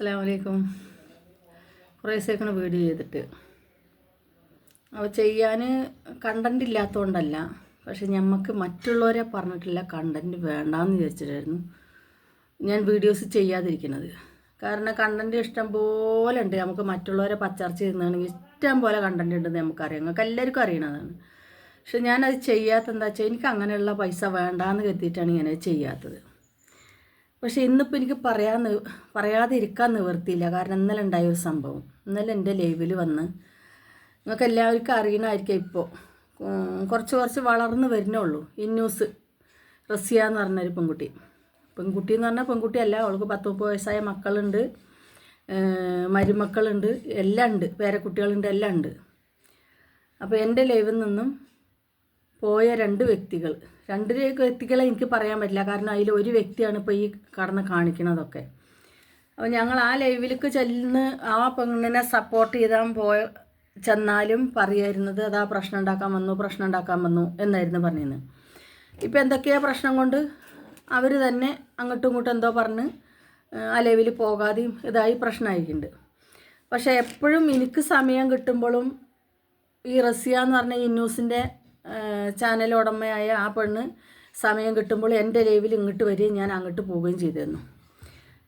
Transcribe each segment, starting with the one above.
അസ്സാം വലൈക്കും കുറേ ദിവസത്തേക്കാണ് വീഡിയോ ചെയ്തിട്ട്. അപ്പോൾ ചെയ്യാൻ കണ്ടന്റ് ഇല്ലാത്തതുകൊണ്ടല്ല പക്ഷെ നമുക്ക് മറ്റുള്ളവരെ പറഞ്ഞിട്ടില്ല കണ്ടന്റ് വേണ്ടാന്ന് വിചാരിച്ചിട്ടായിരുന്നു ഞാൻ വീഡിയോസ് ചെയ്യാതിരിക്കുന്നത് കാരണം കണ്ടന്റ് ഇഷ്ടം പോലെ ഉണ്ട്. നമുക്ക് മറ്റുള്ളവരെ പച്ചർച്ച ചെയ്യുന്നതാണെങ്കിൽ ഇഷ്ടം പോലെ കണ്ടന്റ് ഉണ്ടെന്ന് നമുക്കറിയാം. നിങ്ങൾക്ക് എല്ലാവർക്കും അറിയണതാണ് പക്ഷെ ഞാനത് ചെയ്യാത്ത എന്താ വെച്ചാൽ എനിക്ക് അങ്ങനെയുള്ള പൈസ വേണ്ടാന്ന് കരുതിയിട്ടാണ് ഞാനത് ചെയ്യാത്തത്. പക്ഷെ ഇന്നിപ്പോൾ എനിക്ക് പറയാൻ പറയാതെ ഇരിക്കാൻ നിവർത്തിയില്ല കാരണം ഇന്നലെ ഉണ്ടായ ഒരു സംഭവം. ഇന്നലെ എന്റെ ലൈവിൽ വന്ന് നിങ്ങൾക്ക് എല്ലാവർക്കും അറിയണമായിരിക്കും ഇപ്പോൾ. കുറച്ച് കുറച്ച് വളർന്ന് വരുന്നുള്ളൂ ന്യൂസ്. റസിയ എന്ന് പറഞ്ഞൊരു പെൺകുട്ടി. പെൺകുട്ടി എന്ന് പറഞ്ഞാൽ പെൺകുട്ടിയല്ല അവൾക്ക് പത്ത് മുപ്പത് വയസ്സായ മക്കളുണ്ട്. മരുമക്കളുണ്ട്. എല്ലാം ഉണ്ട്. പേരക്കുട്ടികളുണ്ട്. എല്ലാം ഉണ്ട്. അപ്പോൾ എന്റെ ലൈവിൽ നിന്നും പോയ രണ്ട് വ്യക്തികൾ. രണ്ട് വ്യക്തികളെ എനിക്ക് പറയാൻ പറ്റില്ല. കാരണം അതിൽ ഒരു വ്യക്തിയാണ് ഇപ്പോൾ ഈ കടന്ന് കാണിക്കണതൊക്കെ. അപ്പോൾ ഞങ്ങൾ ആ ലൈവിലേക്ക് ചെല്ലുന്ന ആ പെണ്ണിനെ സപ്പോർട്ട് ചെയ്താൽ പോയ ചെന്നാലും പറയായിരുന്നത് അതാ പ്രശ്നം ഉണ്ടാക്കാൻ വന്നു പ്രശ്നം ഉണ്ടാക്കാൻ വന്നു എന്നായിരുന്നു പറഞ്ഞിരുന്നത് ഇപ്പം എന്തൊക്കെയാ പ്രശ്നം കൊണ്ട്? അവർ തന്നെ അങ്ങോട്ടും ഇങ്ങോട്ടും എന്തോ പറഞ്ഞ് ആ ലൈവിൽ പോകാതെയും ഇതായി പ്രശ്നമായിട്ടുണ്ട്. പക്ഷേ എപ്പോഴും എനിക്ക് സമയം കിട്ടുമ്പോഴും ഈ റസിയ എന്ന് പറഞ്ഞ ഈ ന്യൂസിന്റെ ചാനൽ ഉടമയായ ആ പെണ്ണ് സമയം കിട്ടുമ്പോൾ എന്റെ ലൈവിൽ ഇങ്ങോട്ട് വരികയും ഞാൻ അങ്ങോട്ട് പോവുകയും ചെയ്തിരുന്നു.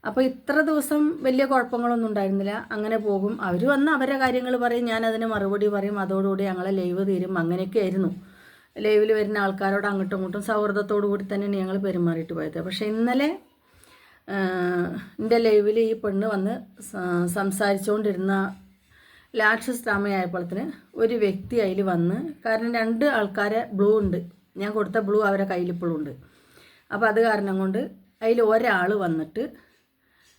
അപ്പോൾ ഇത്ര ദിവസം വലിയ കുഴപ്പങ്ങളൊന്നും ഉണ്ടായിരുന്നില്ല. അങ്ങനെ പോകും. അവർ വന്ന് അവരെ കാര്യങ്ങൾ പറയും. ഞാൻ അതിന് മറുപടി പറയും. അതോടുകൂടി ഞങ്ങളെ ലൈവ് തീരും. അങ്ങനെയൊക്കെ ആയിരുന്നു. ലൈവിൽ വരുന്ന ആൾക്കാരോട് അങ്ങോട്ടും ഇങ്ങോട്ടും സൗഹൃദത്തോടു കൂടി തന്നെയാണ് ഞങ്ങൾ പെരുമാറിയിട്ട് പോയത്. പക്ഷേ ഇന്നലെ എന്റെ ലൈവിൽ ഈ പെണ്ണ് വന്ന് സംസാരിച്ചുകൊണ്ടിരുന്ന ലാക്ഷസ് ഡ്രാമയായപ്പോഴത്തിന് ഒരു വ്യക്തി അതിൽ വന്ന് കാരണം രണ്ട് ആൾക്കാരെ ബ്ലൂ ഉണ്ട്. ഞാൻ കൊടുത്ത ബ്ലൂ അവരെ കയ്യിൽ ഇപ്പോഴും ഉണ്ട്. അപ്പോൾ അത് കാരണം കൊണ്ട് അതിൽ ഒരാൾ വന്നിട്ട്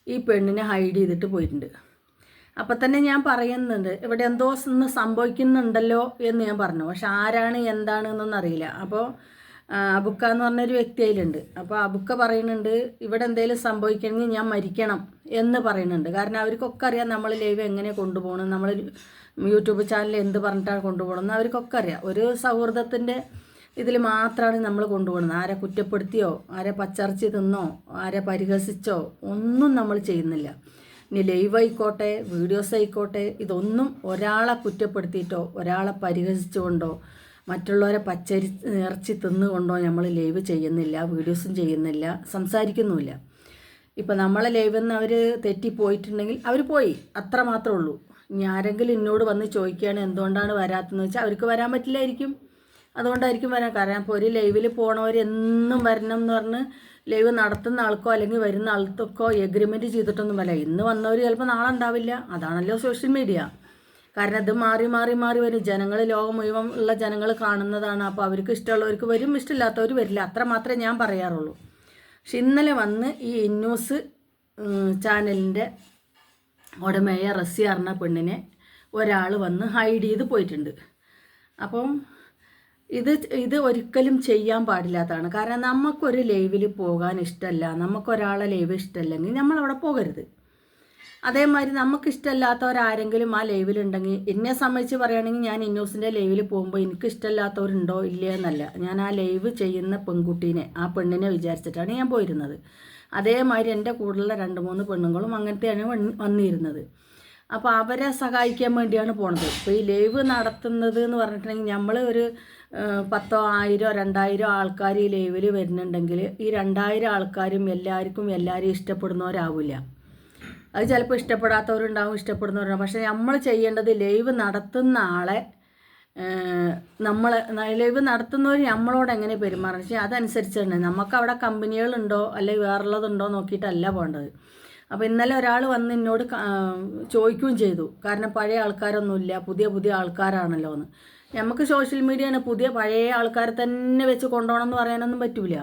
ഈ പെണ്ണിനെ ഹൈഡ് ചെയ്തിട്ട് പോയിട്ടുണ്ട്. അപ്പം തന്നെ ഞാൻ പറയുന്നുണ്ട് ഇവിടെ എന്തോ ഒന്ന് സംഭവിക്കുന്നുണ്ടല്ലോ എന്ന് ഞാൻ പറഞ്ഞു. പക്ഷെ ആരാണ് എന്താണ് എന്നൊന്നും അറിയില്ല. അപ്പോൾ അബുക്ക എന്ന് പറഞ്ഞൊരു വ്യക്തി അതിലുണ്ട്. അപ്പോൾ അബുക്ക പറയുന്നുണ്ട് ഇവിടെ എന്തെങ്കിലും സംഭവിക്കണമെങ്കിൽ ഞാൻ മരിക്കണം. എന്ന് പറയുന്നുണ്ട്. കാരണം അവർക്കൊക്കെ അറിയാം നമ്മൾ ലൈവ് എങ്ങനെ കൊണ്ടുപോകണം നമ്മൾ യൂട്യൂബ് ചാനൽ എന്ത് പറഞ്ഞിട്ടാണ് കൊണ്ടുപോകണം എന്ന് അവർക്കൊക്കെ അറിയാം. ഒരു സൗഹൃദത്തിന്റെ ഇതിൽ മാത്രമാണ് നമ്മൾ കൊണ്ടുപോകുന്നത് ആരെ കുറ്റപ്പെടുത്തിയോ ആരെ പച്ചർച്ചി തിന്നോ ആരെ പരിഹസിച്ചോ ഒന്നും നമ്മൾ ചെയ്യുന്നില്ല. ഇനി ലൈവ് ആയിക്കോട്ടെ വീഡിയോസ് ആയിക്കോട്ടെ ഇതൊന്നും ഒരാളെ കുറ്റപ്പെടുത്തിയിട്ടോ ഒരാളെ പരിഹസിച്ചുകൊണ്ടോ മറ്റുള്ളവരെ പച്ചരി ഇറച്ചി തിന്നുകൊണ്ടോ നമ്മൾ ലൈവ് ചെയ്യുന്നില്ല വീഡിയോസും ചെയ്യുന്നില്ല സംസാരിക്കുന്നുമില്ല. ഇപ്പം നമ്മളെ ലൈവിൽ നിന്ന് അവർ തെറ്റിപ്പോയിട്ടുണ്ടെങ്കിൽ അവർ പോയി. അത്ര മാത്രമേ ഉള്ളൂ. ഇനി ആരെങ്കിലും എന്നോട് വന്ന് ചോദിക്കുകയാണ് എന്തുകൊണ്ടാണ് വരാത്തതെന്ന് വെച്ചാൽ അവർക്ക് വരാൻ പറ്റില്ലായിരിക്കും. അതുകൊണ്ടായിരിക്കും വരാൻ കാരണം ഇപ്പോൾ ഒരു ലൈവിൽ പോണവർ എന്നും വരണം എന്ന് പറഞ്ഞ് ലൈവ് നടത്തുന്ന ആൾക്കോ അല്ലെങ്കിൽ വരുന്ന ആൾക്കോ എഗ്രിമെന്റ് ചെയ്തിട്ടൊന്നും വല്ല ഇന്ന് വന്നവർ ചിലപ്പോൾ നാളെ ഉണ്ടാവില്ല. അതാണല്ലോ സോഷ്യൽ മീഡിയ കാരണം അത് മാറി മാറി മാറി വരും. ജനങ്ങൾ ലോകം മുഴുവൻ ഉള്ള ജനങ്ങൾ കാണുന്നതാണ്. അപ്പോൾ അവർക്ക് ഇഷ്ടമുള്ളവർക്ക് വരും ഇഷ്ടമില്ലാത്തവർ വരില്ല. അത്ര മാത്രമേ ഞാൻ പറയാറുള്ളൂ. പക്ഷെ ഇന്നലെ വന്ന് ഈ ഇന്നൂസ് ചാനലിന്റെ ഉടമയായ റസ്സി അറിഞ്ഞ പെണ്ണിനെ ഒരാൾ വന്ന് ഹൈഡ് ചെയ്ത് പോയിട്ടുണ്ട്. അപ്പം ഇത് ഇത് ഒരിക്കലും ചെയ്യാൻ പാടില്ലാത്തതാണ്. കാരണം നമുക്കൊരു ലൈവിൽ പോകാൻ ഇഷ്ടമല്ല നമുക്കൊരാളെ ലൈവ് ഇഷ്ടമല്ലെങ്കിൽ നമ്മളവിടെ പോകരുത്. അതേമാതിരി നമുക്ക് ഇഷ്ടമല്ലാത്തവരാരെങ്കിലും ആ ലൈവിലുണ്ടെങ്കിൽ എന്നെ സംബന്ധിച്ച് പറയുകയാണെങ്കിൽ ഞാൻ ഇന്നോസിന്റെ ലൈവിൽ പോകുമ്പോൾ എനിക്ക് ഇഷ്ടമല്ലാത്തവരുണ്ടോ ഇല്ലേ എന്നല്ല. ഞാൻ ആ ലൈവ് ചെയ്യുന്ന പെൺകുട്ടീനെ ആ പെണ്ണിനെ വിചാരിച്ചിട്ടാണ് ഞാൻ പോയിരുന്നത്. അതേമാതിരി എന്റെ കൂടെയുള്ള രണ്ട് മൂന്ന് പെണ്ണുങ്ങളും അങ്ങനത്തെയാണ് വന്നിരുന്നത്. അപ്പോൾ അവരെ സഹായിക്കാൻ വേണ്ടിയാണ് പോണത്. ഇപ്പോൾ ഈ ലൈവ് നടത്തുന്നത് എന്ന് പറഞ്ഞിട്ടുണ്ടെങ്കിൽ നമ്മൾ ഒരു പത്തോ ആയിരോ രണ്ടായിരോ ആൾക്കാർ ഈ ലൈവിൽ വരുന്നുണ്ടെങ്കിൽ ഈ രണ്ടായിരം ആൾക്കാരും എല്ലാവർക്കും എല്ലാവരും ഇഷ്ടപ്പെടുന്നവരാവില്ല. അത് ചിലപ്പോൾ ഇഷ്ടപ്പെടാത്തവരുണ്ടാവും ഇഷ്ടപ്പെടുന്നവരുണ്ടാവും. പക്ഷേ നമ്മൾ ചെയ്യേണ്ടത് ലൈവ് നടത്തുന്ന ആളെ നമ്മൾ ലൈവ് നടത്തുന്നവർ നമ്മളോട് എങ്ങനെ പെരുമാറണം? വെച്ചാൽ അതനുസരിച്ചാണ് നമുക്ക് അവിടെ കമ്പനികളുണ്ടോ അല്ലെങ്കിൽ വേറുള്ളതുണ്ടോ നോക്കിയിട്ടല്ല പോകേണ്ടത്. അപ്പോൾ ഇന്നലെ ഒരാൾ വന്ന് എന്നോട് ചോദിക്കുകയും ചെയ്തു. കാരണം പഴയ ആൾക്കാരൊന്നുമില്ല പുതിയ പുതിയ ആൾക്കാരാണല്ലോ എന്ന്. നമുക്ക് സോഷ്യൽ മീഡിയയാണ് പുതിയ പഴയ ആൾക്കാരെ തന്നെ വെച്ച് കൊണ്ടുപോകണം എന്ന് പറയാനൊന്നും പറ്റൂല.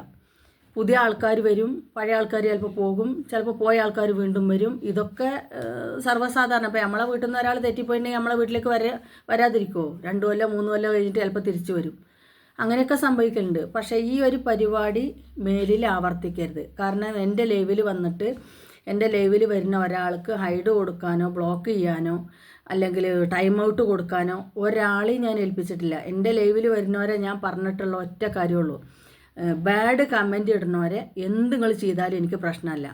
പുതിയ ആൾക്കാർ വരും പഴയ ആൾക്കാർ ചിലപ്പോൾ പോകും ചിലപ്പോൾ പോയ ആൾക്കാർ വീണ്ടും വരും. ഇതൊക്കെ സർവസാധാരണ. ഇപ്പോൾ നമ്മളെ വീട്ടിൽ നിന്ന് ഒരാൾ തെറ്റിപ്പോയിട്ടുണ്ടെങ്കിൽ നമ്മളെ വീട്ടിലേക്ക് വര വരാതിരിക്കുമോ രണ്ട് കൊല്ലം മൂന്ന് കൊല്ലം കഴിഞ്ഞിട്ട് ചിലപ്പോൾ തിരിച്ചു വരും. അങ്ങനെയൊക്കെ സംഭവിക്കുന്നുണ്ട് പക്ഷേ ഈ ഒരു പരിപാടി മേലിൽ ആവർത്തിക്കരുത്. കാരണം എന്റെ ലൈവിൽ വന്നിട്ട് എന്റെ ലൈവിൽ വരുന്ന ഒരാൾക്ക് ഹൈഡ് കൊടുക്കാനോ ബ്ലോക്ക് ചെയ്യാനോ അല്ലെങ്കിൽ ടൈം ഔട്ട് കൊടുക്കാനോ ഒരാളെയും ഞാൻ ഏൽപ്പിച്ചിട്ടില്ല. എന്റെ ലൈവിൽ വരുന്നവരെ ഞാൻ പറഞ്ഞിട്ടുള്ള ഒറ്റ കാര്യമുള്ളൂ ബാഡ് കമന്റ് ഇടുന്നവരെ എന്ത് നിങ്ങൾ ചെയ്താലും എനിക്ക് പ്രശ്നമല്ല.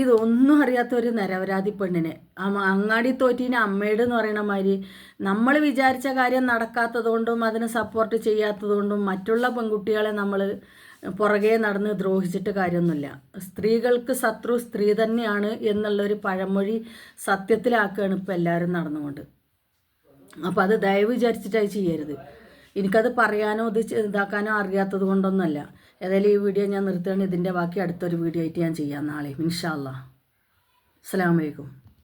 ഇതൊന്നും അറിയാത്ത ഒരു നിരപരാധി പെണ്ണിന്. അങ്ങാടി തോറ്റീന് അമ്മയുടെ എന്ന് പറയുന്ന മാതിരി നമ്മൾ വിചാരിച്ച കാര്യം നടക്കാത്തതുകൊണ്ടും അതിന് സപ്പോർട്ട് ചെയ്യാത്തതുകൊണ്ടും മറ്റുള്ള പെൺകുട്ടികളെ നമ്മൾ പുറകെ നടന്ന് ദ്രോഹിച്ചിട്ട് കാര്യമൊന്നുമില്ല. സ്ത്രീകൾക്ക് ശത്രു സ്ത്രീ തന്നെയാണ് എന്നുള്ളൊരു പഴമൊഴി സത്യത്തിലാക്കുകയാണ് ഇപ്പോൾ എല്ലാവരും നടന്നുകൊണ്ട്. അപ്പോൾ അത് ദയവ് വിചാരിച്ചിട്ടായി ചെയ്യരുത്. എനിക്കത് പറയാനോ ഇത് ഇതാക്കാനോ അറിയാത്തത് കൊണ്ടൊന്നുമല്ല ഏതായാലും ഈ വീഡിയോ ഞാൻ നിർത്തുകയാണ്. ഇതിന്റെ ബാക്കി അടുത്തൊരു വീഡിയോ ആയിട്ട് ഞാൻ ചെയ്യാം നാളെ. ഇൻഷാ അല്ലാ അസ്സാം വലൈക്കും